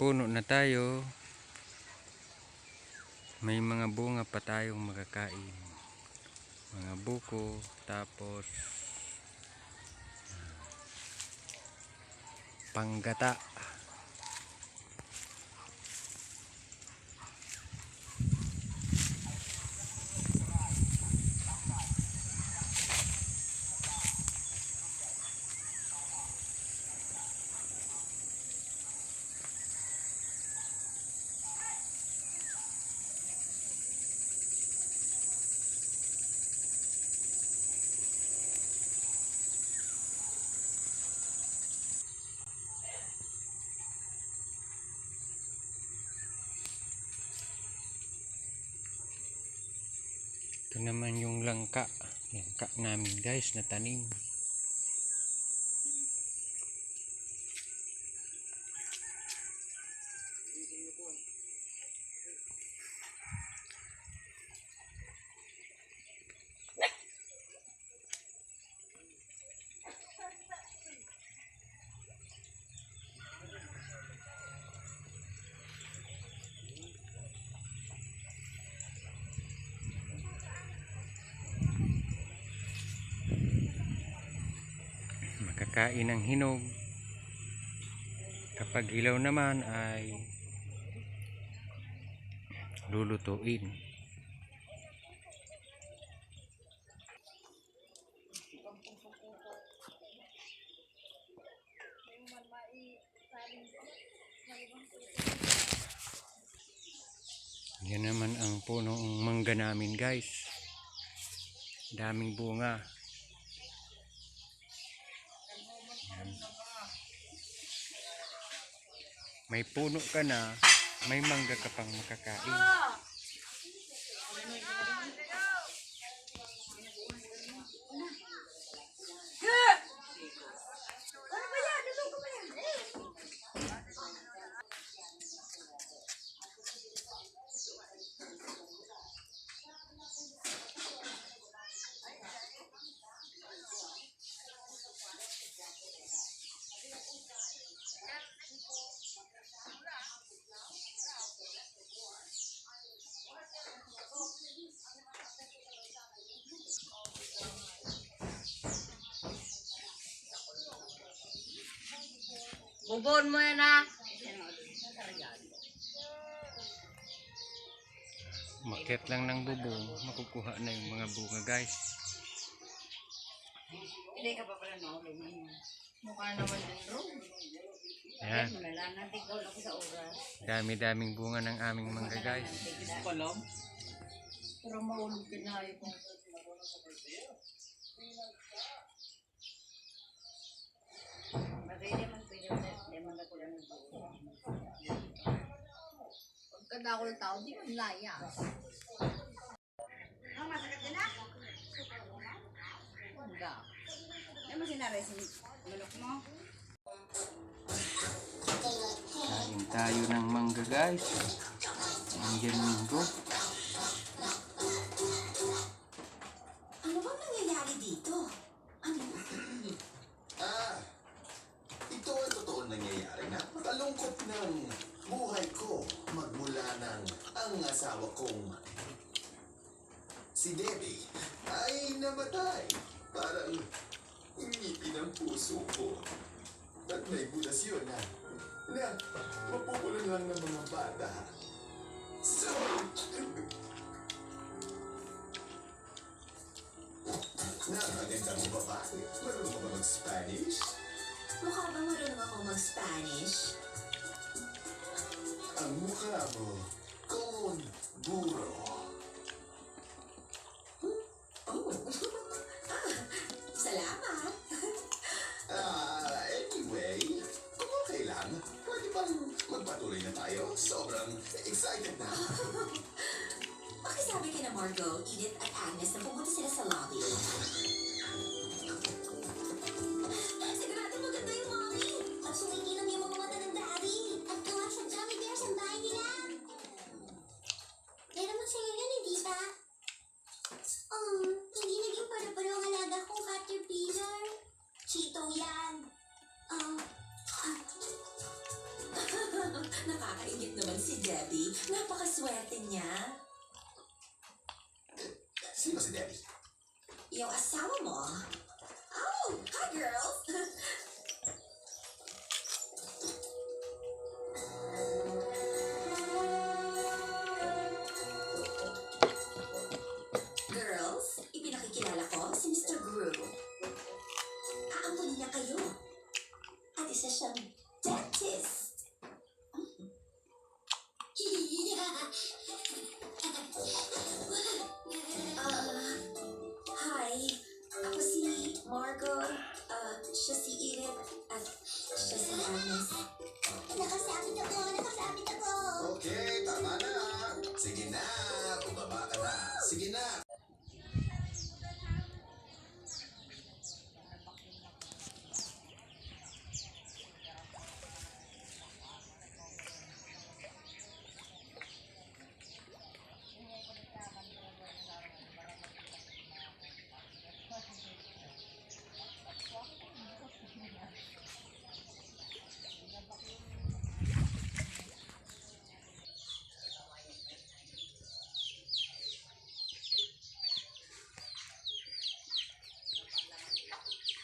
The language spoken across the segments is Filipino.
puno na tayo. May mga bunga pa tayong makakain. Mga buko, tapos ah, panggata. Naman yung langka. Langka namin guys na tanim. Makakain ng hinog. Kapag hilaw naman ay lulutuin. Yan naman ang punong mangga namin guys. Daming bunga. Yan. May puno ka na, may mangga ka pang makakain. Bubon mo yan ha. Makit lang ng bubong, makukuha na yung mga bunga guys. Hindi ka pa pala naulog mo. Mukha naman din bro. Ayan, dami-daming bunga ng aming mangga guys. Pero maulog ka na ayaw ko. Madali man pwede mo na. Hindi man ako lang nag-uulog. Pagkada ako ng tao, di man laya. Ang masakit din na? Hindi. Hindi mo sinaray si manok mo? Kain tayo ng mangga guys. Indian minggo. Ano bang nangyayari dito? Ano? Ah, ito ang totoo nangyayari na makalungkot ng buhay ko magmula ng ang asawa kong si Debbie ay namatay. Parang umipin ang puso ko. At may butas yun na, na mapupulan lang ng mga bata. So, Napaganda mo babae. Marunong ka ba mag-Spanish? Mukha ba marunong ako mag-Spanish? Ang mukha mo, ah, salamat. Ah, anyway, kung okay lang, pwede bang magpatuloy na tayo? Sobrang excited na. Pakisabi kay na Margot, Edith at Agnes na pumunta sila sa lobby. Sigurado ka? Oh, hindi naging paru-paro ang alaga kong caterpillar. Chito yan. Oh. Nakakaingit naman si Debbie. Napakaswerte niya. Sino si Debbie? Yung asawa mo. Oh, hi girls!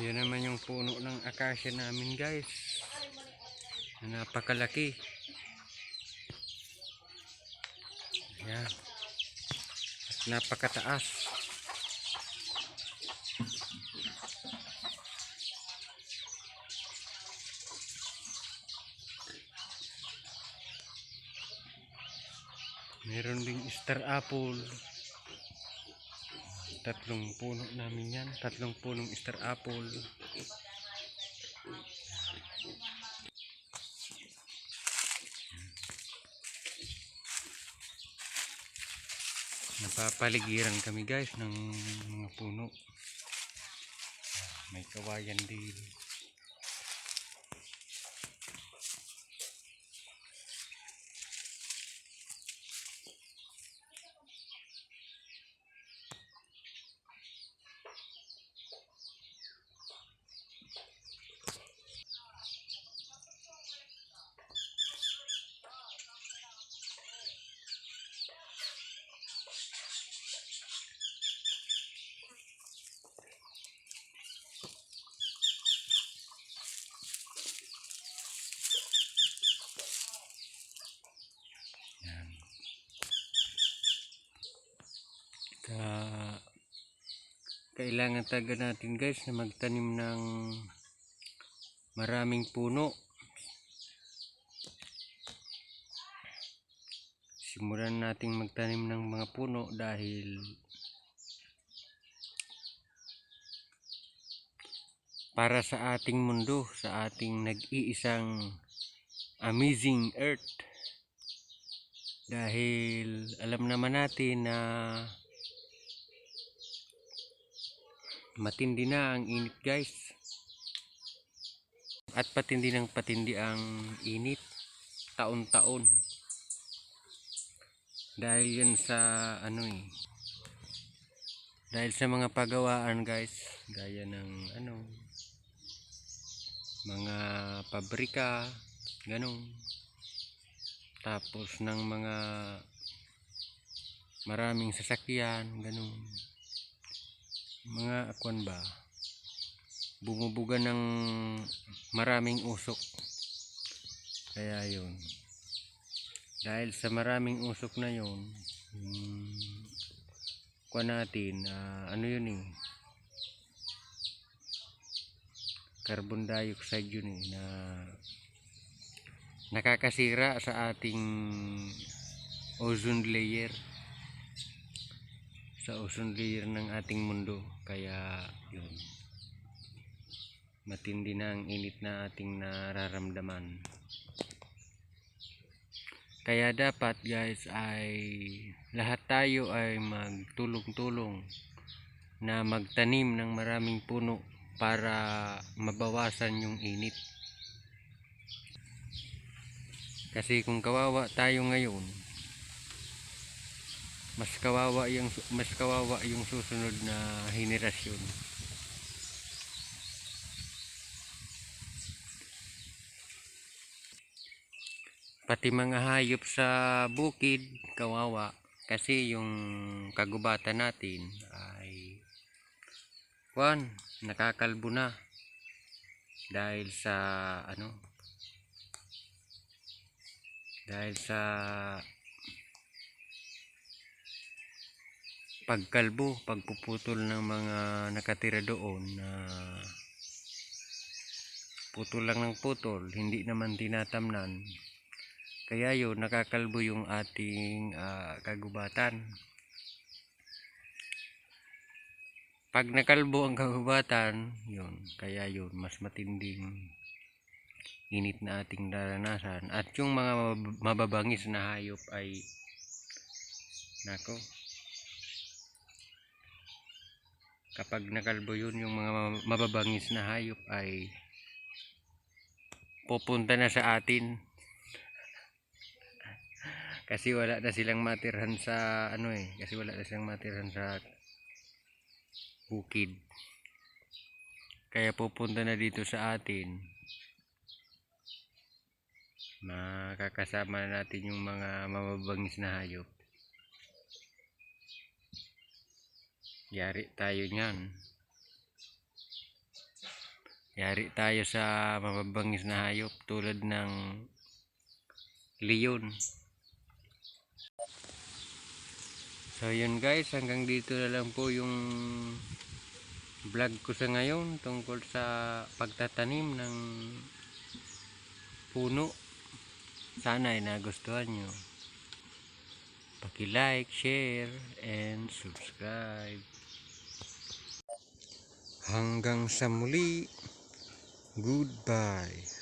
Yan naman yung puno ng akasya namin guys. Na napakalaki. Yan. At napakataas. Meron ding star apple. Tatlong puno namin yan. Tatlong punong star apple. Napapaligiran kami guys ng mga puno. May kawayan din. Ka kailangan taga natin guys na magtanim ng maraming puno. Simulan nating magtanim ng mga puno dahil para sa ating mundo, sa ating nag-iisang amazing earth. Dahil alam naman natin na matindi na ang init guys. At patindi ng patindi ang init taon-taon. Dahil yan sa ano eh. Dahil sa mga pagawaan guys, gaya ng ano mga pabrika, ganun. Tapos ng mga maraming sasakyan, ganun. Mga akwan ba? Bumubuga ng maraming usok. Kaya yun. Dahil sa maraming usok na yun, yung kuwan natin, ah, ano yun eh, carbon dioxide yun eh, na nakakasira sa ating ozone layer sa ozone layer ng ating mundo. Kaya yun. Matindi na ang init na ating nararamdaman. Kaya dapat guys ay lahat tayo ay magtulong-tulong na magtanim ng maraming puno para mabawasan yung init. Kasi kung kawawa tayo ngayon, mas kawawa yung mas kawawa yung susunod na henerasyon. pati mga hayop sa bukid kawawa. Kasi yung kagubatan natin ay kwan nakakalbo na. Dahil sa ano? Dahil sa pagkalbo pagpuputol ng mga nakatira doon na putol lang ng putol hindi naman tinatamnan. Kaya yun nakakalbo yung ating ah, kagubatan. Pag nakalbo ang kagubatan yun kaya yun mas matinding init na ating naranasan. At yung mga mab- mababangis na hayop ay nako kapag nakalbo yun yung mga mab- mababangis na hayop ay pupunta na sa atin. Kasi wala na silang matirhan sa ano eh kasi wala na silang matirhan sa bukid. Kaya pupunta na dito sa atin. Makakasama natin yung mga mababangis na hayop yari tayo niyan. Yari tayo sa mababangis na hayop tulad ng leon. So yun guys hanggang dito na lang po yung vlog ko sa ngayon tungkol sa pagtatanim ng puno. Sana ay nagustuhan nyo. Paki-like, share, and subscribe hanggang sa muli. Goodbye